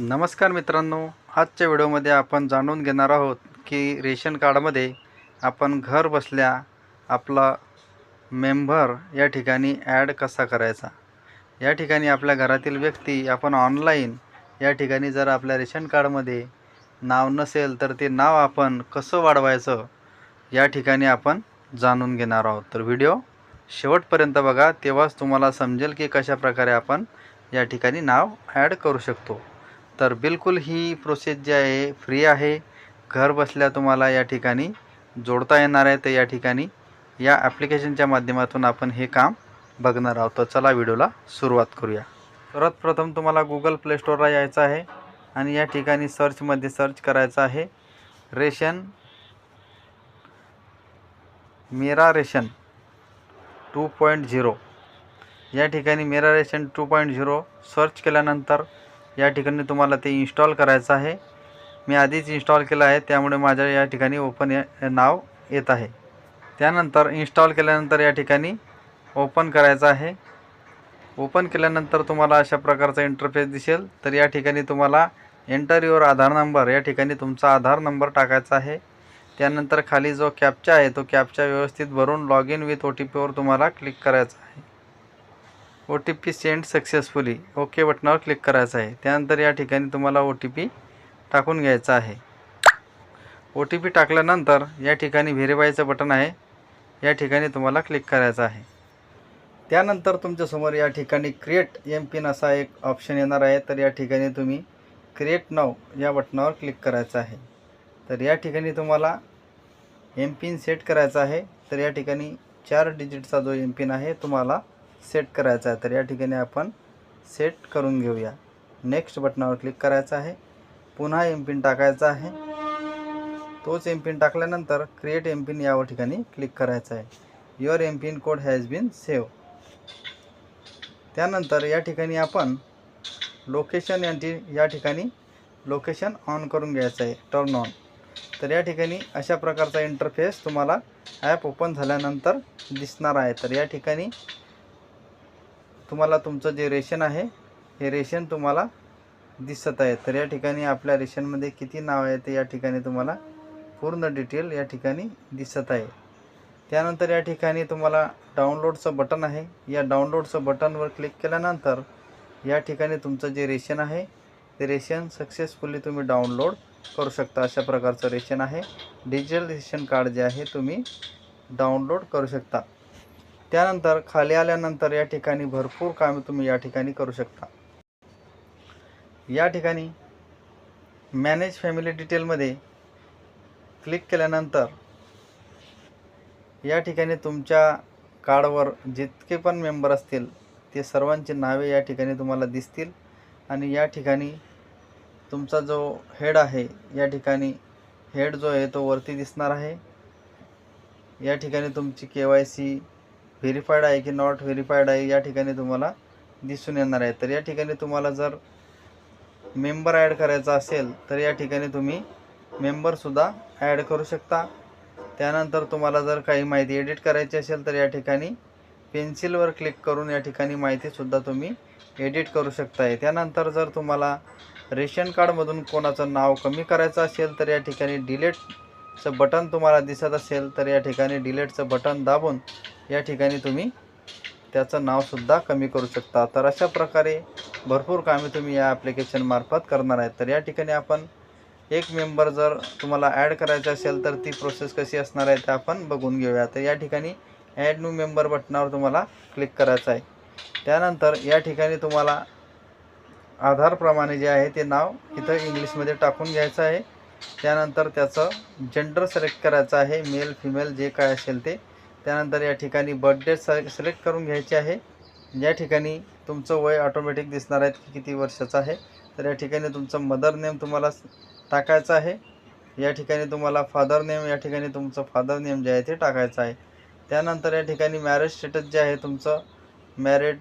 नमस्कार मित्रांनो आजच्या व्हिडिओमध्ये आपण जाणून घेणार आहोत की रेशन कार्डमध्ये आपण घर बसल्या आपला मेंबर या ठिकाणी ॲड कसा करायचा? या ठिकाणी आपल्या घरातील व्यक्ती आपण ऑनलाईन या ठिकाणी जर आपल्या रेशन कार्डमध्ये नाव नसेल तर ते नाव आपण कसं वाढवायचं या ठिकाणी आपण जाणून घेणार आहोत. तर व्हिडिओ शेवटपर्यंत बघा तेव्हाच तुम्हाला समजेल की कशा प्रकारे आपण या ठिकाणी नाव ॲड करू शकतो. तर बिलकुल ही प्रोसेस जी आहे फ्री आहे. घर बसल्या तुम्हाला या ठिकाणी जोडता येणार आहे तर या ठिकाणी. या ॲप्लिकेशनच्या माध्यमातून आपण हे काम बघणार आहोत. तर चला व्हिडिओला सुरुवात करूया. सर्वात प्रथम तुम्हाला गुगल प्ले स्टोअरला यायचं आहे आणि या ठिकाणी सर्चमध्ये सर्च करायचं आहे. रेशन मेरा रेशन टू पॉईंट झिरो. या ठिकाणी Mera ration two point zero search केल्यानंतर या ठिकाणी तुम्हाला ते इन्स्टॉल करायचं आहे. मी आधीच इन्स्टॉल केलं आहे त्यामुळे माझ्या या ठिकाणी ओपन या नाव येत आहे. त्यानंतर इन्स्टॉल केल्यानंतर या ठिकाणी ओपन करायचं आहे. ओपन केल्यानंतर तुम्हाला अशा प्रकारचा इंटरफेस दिसेल. तर या ठिकाणी तुम्हाला एंटर युअर आधार नंबर या ठिकाणी तुमचा आधार नंबर टाकायचा आहे. त्यानंतर खाली जो कॅपचा आहे तो कॅपचा व्यवस्थित भरून log in with O T पीवर तुम्हाला क्लिक करायचा आहे. O T P send successfully okay बटनावर क्लिक करायचं आहे. त्यानंतर या ठिकाणी तुम्हाला ओ टी पी टाकून घ्यायचा आहे. ओ टी पी टाकल्यानंतर या ठिकाणी व्हेरीफायचं बटन आहे. या ठिकाणी तुम्हाला क्लिक करायचं आहे. त्यानंतर तुमच्यासमोर या ठिकाणी क्रिएट एम पिन असा एक ऑप्शन येणार आहे. तर या ठिकाणी तुम्ही क्रिएट नाव या बटनावर क्लिक करायचं आहे. तर या ठिकाणी तुम्हाला एम पिन सेट करायचा आहे. तर या ठिकाणी चार डिजिटचा जो एम पिन आहे तुम्हाला सेट करायचा आहे तर या ठिकाणी आपण सेट करून घेऊया. नेक्स्ट बटनावर क्लिक करायचं आहे. पुन्हा एम पिन टाकायचा आहे. तोच एम पिन टाकल्यानंतर क्रिएट एम पिन यावर ठिकाणी क्लिक करायचं आहे. Your M pin code has been save त्यानंतर या ठिकाणी आपण लोकेशन यांची या ठिकाणी लोकेशन ऑन करून घ्यायचं आहे. टर्न ऑन तर या ठिकाणी अशा प्रकारचा इंटरफेस तुम्हाला ॲप ओपन झाल्यानंतर दिसणार आहे. तर या ठिकाणी तुम्हाला तुमचं जे रेशन आहे हे रेशन तुम्हाला दिसत आहे. तर या ठिकाणी आपल्या रेशनमध्ये किती नाव आहे ते या ठिकाणी तुम्हाला पूर्ण डिटेल या ठिकाणी दिसत आहे. त्यानंतर या ठिकाणी तुम्हाला डाउनलोडचं बटन आहे. या डाउनलोडचं बटनवर क्लिक केल्यानंतर या ठिकाणी तुमचं जे रेशन आहे ते रेशन सक्सेसफुली तुम्ही डाउनलोड करू शकता. अशा प्रकारचं रेशन आहे. डिजिटल रेशन कार्ड जे आहे तुम्ही डाउनलोड करू शकता. त्यानंतर खाली आल्यानंतर या ठिकाणी भरपूर कामे तुम्ही या ठिकाणी करू शकता. या ठिकाणी मॅनेज फॅमिली डिटेलमध्ये क्लिक केल्यानंतर या ठिकाणी तुमच्या कार्डवर जितके पण मेंबर असतील ते सर्वांची नावे या ठिकाणी तुम्हाला दिसतील आणि या ठिकाणी तुमचा जो हेड आहे या ठिकाणी हेड जो आहे तो वरती दिसणार आहे. या ठिकाणी तुमची के वाय सी व्हेरीफाईड आहे की नॉट व्हेरीफाईड आहे या ठिकाणी तुम्हाला दिसून येणार आहे. तर या ठिकाणी तुम्हाला जर मेंबर ॲड करायचा असेल तर या ठिकाणी तुम्ही मेंबरसुद्धा ॲड करू शकता. त्यानंतर तुम्हाला जर काही माहिती एडिट करायची असेल तर या ठिकाणी पेन्सिलवर क्लिक करून या ठिकाणी माहितीसुद्धा तुम्ही एडिट करू शकताय. त्यानंतर जर तुम्हाला रेशन कार्डमधून कोणाचं नाव कमी करायचं असेल तर या ठिकाणी डिलेटचं बटन तुम्हाला दिसत असेल तर या ठिकाणी डिलेटचं बटन दाबून या ठिकाणी तुम्ही त्याचं नावसुद्धा कमी करू शकता. तर अशा प्रकारे भरपूर कामे तुम्ही या ॲप्लिकेशनमार्फत करणार आहेत. तर या ठिकाणी आपण एक मेंबर जर तुम्हाला ॲड करायचं असेल तर ती प्रोसेस कशी असणार आहे ते आपण बघून घेऊया. तर या ठिकाणी ॲड न्यू मेंबर बटनावर तुम्हाला क्लिक करायचं आहे. त्यानंतर या ठिकाणी तुम्हाला आधारप्रमाणे जे आहे ते नाव इथं इंग्लिशमध्ये टाकून घ्यायचं आहे. त्यानंतर त्याचं जेंडर सिलेक्ट करायचं आहे. मेल फिमेल जे काय असेल ते त्यानंतर या ठिकाणी बर्थडे सिलेक्ट करून घ्यायचे आहे. या ठिकाणी तुमचं वय ऑटोमॅटिक दिसणार आहे की किती वर्षाचं आहे. तर या ठिकाणी तुमचं मदर नेम तुम्हाला टाकायचं आहे. या ठिकाणी तुम्हाला फादर नेम या ठिकाणी तुमचं फादर नेम जे आहे ते टाकायचं आहे. त्यानंतर या ठिकाणी मॅरेज स्टेटस जे आहे तुमचं मॅरिड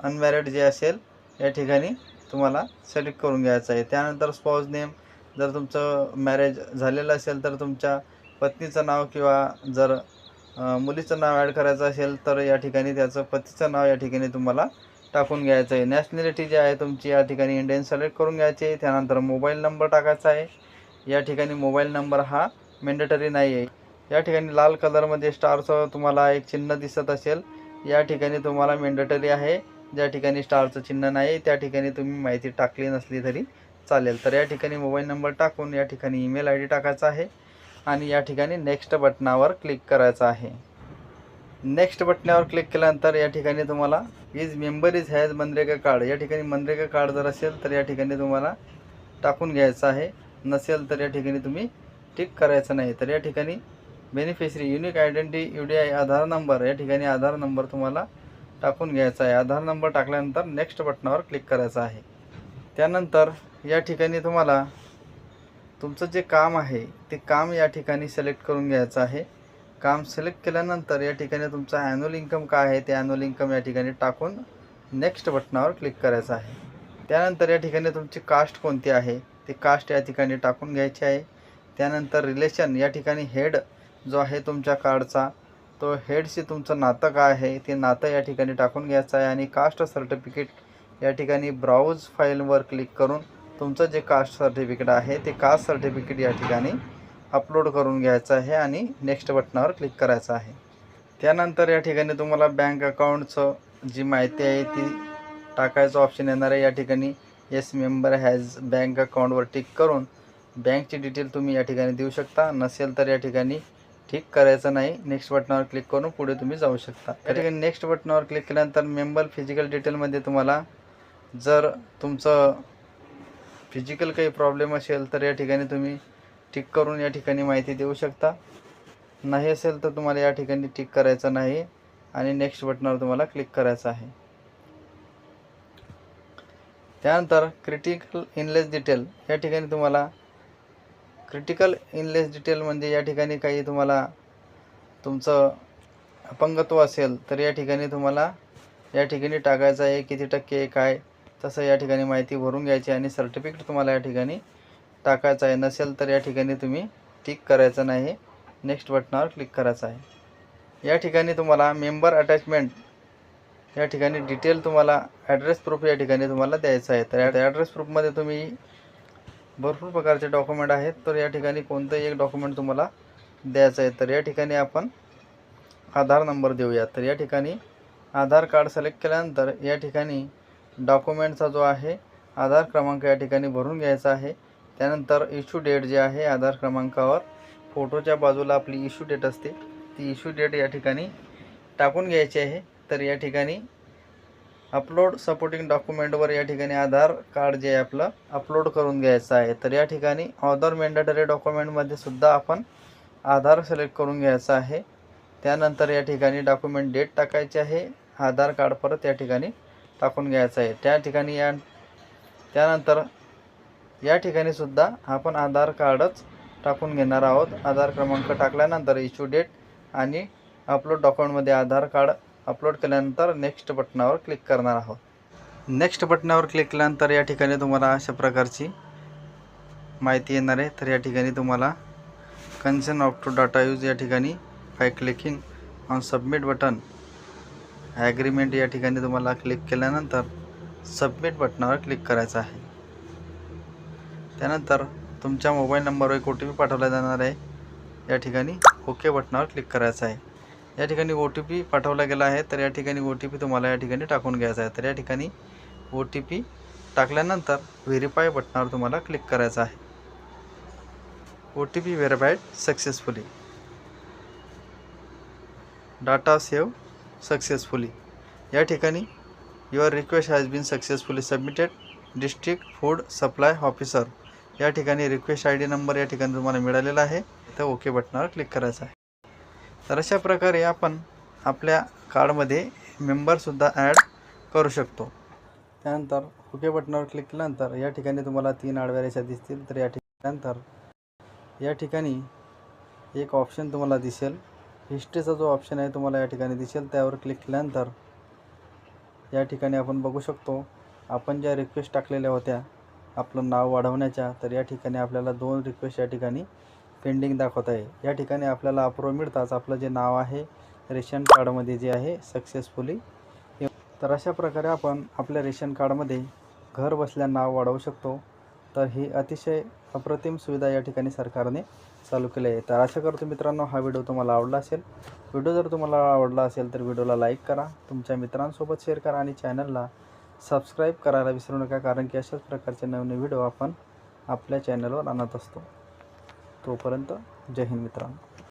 अनमॅरिड जे असेल या ठिकाणी तुम्हाला सिलेक्ट करून घ्यायचं आहे. त्यानंतर स्पॉज नेम जर तुमचं मॅरेज झालेलं असेल तर तुमच्या पत्नीचं नाव किंवा जर मुलीचं नाव ॲड करायचं असेल तर या ठिकाणी त्याचं पतीचं नाव या ठिकाणी तुम्हाला टाकून घ्यायचं आहे. नॅशनॅलिटी जी आहे तुमची या ठिकाणी इंडियन सिलेक्ट करून घ्यायची आहे. त्यानंतर मोबाईल नंबर टाकायचा आहे. या ठिकाणी मोबाईल नंबर हा मेंडेटरी नाही आहे. या ठिकाणी लाल कलरमध्ये स्टारचं तुम्हाला एक चिन्ह दिसत असेल. या ठिकाणी तुम्हाला मेंडेटरी आहे. ज्या ठिकाणी स्टारचं चिन्ह नाही त्या ठिकाणी तुम्ही माहिती टाकली नसली तरी चालेल. तर या ठिकाणी मोबाईल नंबर टाकून या ठिकाणी ईमेल आय डी टाकायचा आहे. आणि या ठिकाणी नेक्स्ट बटनावर क्लिक करायचं आहे. नेक्स्ट बटनावर क्लिक केल्यानंतर या ठिकाणी तुम्हाला is member is has MNREGA card या ठिकाणी मनरेगा कार्ड जर असेल तर या ठिकाणी तुम्हाला टाकून घ्यायचं आहे. नसेल तर या ठिकाणी तुम्ही टिक करायचं नाही. तर या ठिकाणी beneficiary unique identity U D I Aadhaar number या ठिकाणी आधार नंबर तुम्हाला टाकून घ्यायचा आहे. आधार नंबर टाकल्यानंतर नेक्स्ट बटनावर क्लिक करायचं आहे. त्यानंतर या ठिकाणी तुम्हाला तुमचं जे काम आहे ते काम या ठिकाणी सिलेक्ट करून घ्यायचं आहे. काम सिलेक्ट केल्यानंतर या ठिकाणी तुमचा ॲन्युअल इन्कम काय आहे ते ॲन्युअल इन्कम या ठिकाणी टाकून नेक्स्ट बटनावर क्लिक करायचं आहे. त्यानंतर या ठिकाणी तुमची कास्ट कोणती आहे ते कास्ट या ठिकाणी टाकून घ्यायची आहे. त्यानंतर रिलेशन या ठिकाणी हेड जो आहे तुमच्या कार्डचा तो हेडशी तुमचं नातं काय आहे ते नातं या ठिकाणी टाकून घ्यायचं आहे. आणि कास्ट सर्टिफिकेट या ठिकाणी ब्राउज फाईलवर क्लिक करून तुमचं जे कास्ट सर्टिफिकेट आहे ते कास्ट सर्टिफिकेट या ठिकाणी अपलोड करून घ्यायचं आहे आणि नेक्स्ट बटनावर क्लिक करायचं आहे. त्यानंतर या ठिकाणी तुम्हाला बँक अकाउंटचं जी माहिती आहे ती टाकायचं ऑप्शन येणार आहे. या ठिकाणी येस मेंबर हॅज बँक अकाउंटवर टिक करून बँकची डिटेल तुम्ही या ठिकाणी देऊ शकता. नसेल तर या ठिकाणी ठीक करायचं नाही. नेक्स्ट बटनावर क्लिक करून पुढे तुम्ही जाऊ शकता. या ठिकाणी नेक्स्ट बटनावर क्लिक केल्यानंतर मेंबर फिजिकल डिटेलमध्ये तुम्हाला जर तुमचं फिजिकल काही प्रॉब्लेम असेल तर या ठिकाणी तुम्ही टिक करून या ठिकाणी माहिती देऊ शकता. नाही असेल तर तुम्हाला या ठिकाणी टिक करायचं नाही आणि नेक्स्ट बटनावर तुम्हाला क्लिक करायचं आहे. त्यानंतर क्रिटिकल इनलेस डिटेल या ठिकाणी तुम्हाला क्रिटिकल इनलेस डिटेल म्हणजे या ठिकाणी काही तुम्हाला तुमचं अपंगत्व असेल तर या ठिकाणी तुम्हाला या ठिकाणी टाकायचं आहे किती टक्के काय तसं या ठिकाणी माहिती भरून घ्यायची आणि सर्टिफिकेट तुम्हाला या ठिकाणी टाकायचं आहे नसेल तर या ठिकाणी तुम्ही टिक करायचं नाही नेक्स्ट बटनावर क्लिक करायचं आहे या ठिकाणी तुम्हाला मेंबर अटॅचमेंट या ठिकाणी डिटेल तुम्हाला ॲड्रेस प्रूफ या ठिकाणी तुम्हाला द्यायचं आहे तर ॲड्रेस प्रूफमध्ये तुम्ही भरपूर प्रकारचे डॉक्युमेंट आहेत तर या ठिकाणी कोणतंही एक डॉक्युमेंट तुम्हाला द्यायचं आहे तर या ठिकाणी आपण आधार नंबर देऊया तर या ठिकाणी आधार कार्ड सिलेक्ट केल्यानंतर या ठिकाणी डॉक्युमेंटचा जो आहे आधार क्रमांक या ठिकाणी भरून घ्यायचा आहे. त्यानंतर इश्यू डेट जे आहे आधार क्रमांकावर फोटोच्या बाजूला आपली इश्यू डेट असते. ती इश्यू डेट या ठिकाणी टाकून घ्यायची आहे. तर या ठिकाणी अपलोड सपोर्टिंग डॉक्युमेंटवर या ठिकाणी आधार कार्ड जे आहे आपलं अपलोड करून घ्यायचं आहे. तर या ठिकाणी ऑदर मॅन्डेटरी डॉक्युमेंटमध्ये सुद्धा आपण आधार सिलेक्ट करून घ्यायचं आहे. त्यानंतर या ठिकाणी डॉक्युमेंट डेट टाकायची आहे. आधार कार्ड परत या ठिकाणी टाकून घ्यायचं आहे. त्या ठिकाणी या त्यानंतर या ठिकाणी सुद्धा आपण आधार कार्डच टाकून घेणार आहोत. आधार क्रमांक टाकल्यानंतर इश्यू डेट आणि अपलोड डॉक्युमेंटमध्ये आधार कार्ड अपलोड केल्यानंतर नेक्स्ट बटनावर क्लिक करणार आहोत. नेक्स्ट बटनावर क्लिक केल्यानंतर या ठिकाणी तुम्हाला अशा प्रकारची माहिती येणार आहे. तर या ठिकाणी तुम्हाला consent of to data use या ठिकाणी by clicking on submit button agreement या ठिकाणी तुम्हाला क्लिक केल्यानंतर सबमिट बटनावर क्लिक करायचं आहे. त्यानंतर तुमच्या मोबाईल नंबरवर एक ओ टी पी पाठवला जाणार आहे. या ठिकाणी ओके बटनावर क्लिक करायचं आहे. या ठिकाणी ओ टी पी पाठवला गेला आहे तर या ठिकाणी ओ टी पी तुम्हाला या ठिकाणी टाकून घ्यायचा आहे. तर या ठिकाणी ओ टी पी टाकल्यानंतर व्हेरीफाय बटनावर तुम्हाला क्लिक करायचं आहे. O T P verified successfully data save successfully या ठिकाणी your request has been successfully submitted district food supply officer या ठिकाणी रिक्वेस्ट आय डी नंबर या ठिकाणी तुम्हाला मिळालेला आहे. तर ओके बटनावर क्लिक करायचं आहे. तर अशा प्रकारे आपण आपल्या कार्डमध्ये मेंबरसुद्धा ॲड करू शकतो. त्यानंतर ओके बटनावर क्लिक केल्यानंतर या ठिकाणी तुम्हाला तीन आडव्या रेषा दिसतील. तर या ठिकाणी या ठिकाणी एक ऑप्शन तुम्हाला दिसेल. हिस्ट्रीचा जो ऑप्शन आहे तुम्हाला या ठिकाणी दिसेल त्यावर क्लिक केल्यानंतर या ठिकाणी आपण बघू शकतो आपण ज्या रिक्वेस्ट टाकलेल्या होत्या आपलं नाव वाढवण्याच्या तर या ठिकाणी आपल्याला दोन रिक्वेस्ट या ठिकाणी पेंडिंग दाखवत आहे. या ठिकाणी आपल्याला अप्रूव्ह मिळताच आपलं जे नाव आहे रेशन कार्डमध्ये जे आहे सक्सेसफुली तर अशा प्रकारे आपण आपल्या रेशन कार्डमध्ये घर बसल्या नाव वाढवू शकतो. तर ही अतिशय अप्रतिम सुविधा या ठिकाणी सरकारने चालू केली आहे. तर आशा करतो मित्रांनो हा व्हिडिओ तुम्हाला आवडला असेल. व्हिडिओ जर तुम्हाला आवडला असेल तर व्हिडिओला लाईक करा तुमच्या मित्रांसोबत शेअर करा आणि चॅनलला सबस्क्राईब करायला विसरू नका कारण की अशाच प्रकारचे नवीन व्हिडिओ आपण आपल्या चॅनलवर आणत असतो. तोपर्यंत जय हिंद मित्रांनो.